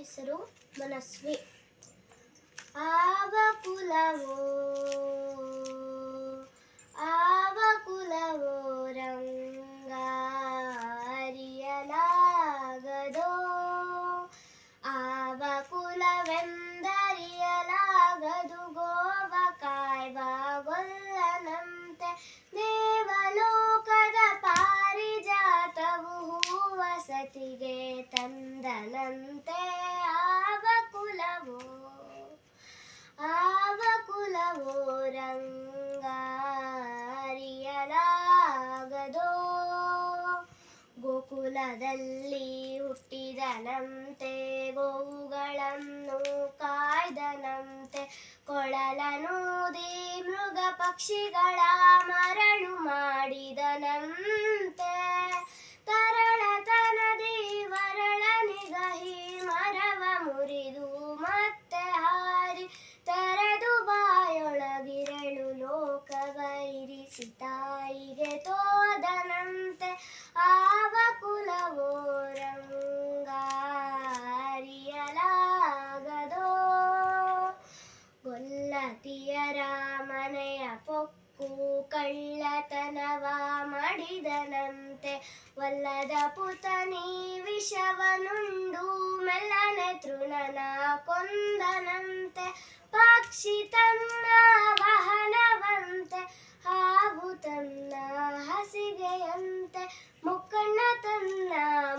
ಹೆಸರು ಮನಸ್ವಿ. ಆವ ಕುಲವೋ ಆವ ಕುಲವೋ ರಂಗ ಅರಿಯಲಾಗದೋ ಆವ ಕುಲವೆಂದರಿಯಲಾಗದು ಸತಿಗೆ ತಂದನಂತೆ ಆವ ಕುಲವೋ ಆವ ಕುಲವೋ ರಂಗಾರಿಯಲಾಗದೋ. ಗೋಕುಲದಲ್ಲಿ ಹುಟ್ಟಿದನಂತೆ, ಗೋವುಗಳನ್ನು ಕಾಯ್ದನಂತೆ ಕೊಳಲನೂದಿ ಮೃಗ ಪಕ್ಷಿಗಳ ಮರಳು ಮಾಡಿದನಂತೆ. ಮತ್ತೆ ಹಾರಿ ತೆರೆದು ಬಾಯೊಳಗಿರಳು ಲೋಕವ ಇರಿಸಿ ತಾಯಿಗೆ ತೋದನಂತೆ ಆವ ಕುಲವೋರಂಗಾರಿಯಲಾಗದೋ? ಗೊಲ್ಲತಿಯರ ಮನೆಯ ಪೊಕ್ಕು ಕಳ್ಳತನವ ಮಾಡಿದನಂತೆ, ವಲ್ಲದ ಪುತನಿ ವಿಷವನುಂಡು ಮೆಲ್ಲನೆ ತೃಣನ ಕೊಂದನಂತೆ ಪಕ್ಷಿ ತನ್ನ ವಾಹನವಂತೆ ಹಾವು ತನ್ನ ಹಸಿಗೆಯಂತೆ ಮುಕ್ಕಣ್ಣ ತನ್ನ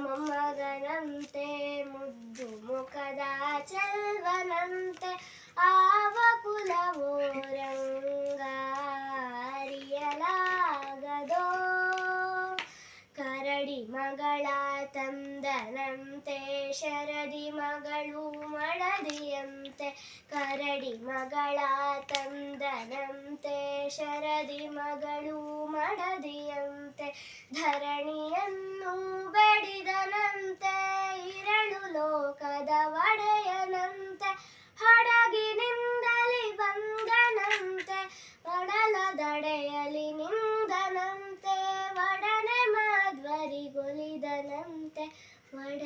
ಮೊಮ್ಮಗನಂತೆ ಮುದ್ದು ಮುಖದ ಚೆಲ್ವನಂತೆ ಆವ ಕುಲವೋ ತಂದನಂತೆ ಶರದಿ ಮಗಳು ಮಡದಿಯಂತೆ ಕರಡಿ ಮಗಳ ತಂದನಂತೆ ಶರದಿ ಮಗಳು ಮಡದಿಯಂತೆ ಬೆಡಿದನಂತೆ ಮತ್ತು ವರ್ಲ್ಡ್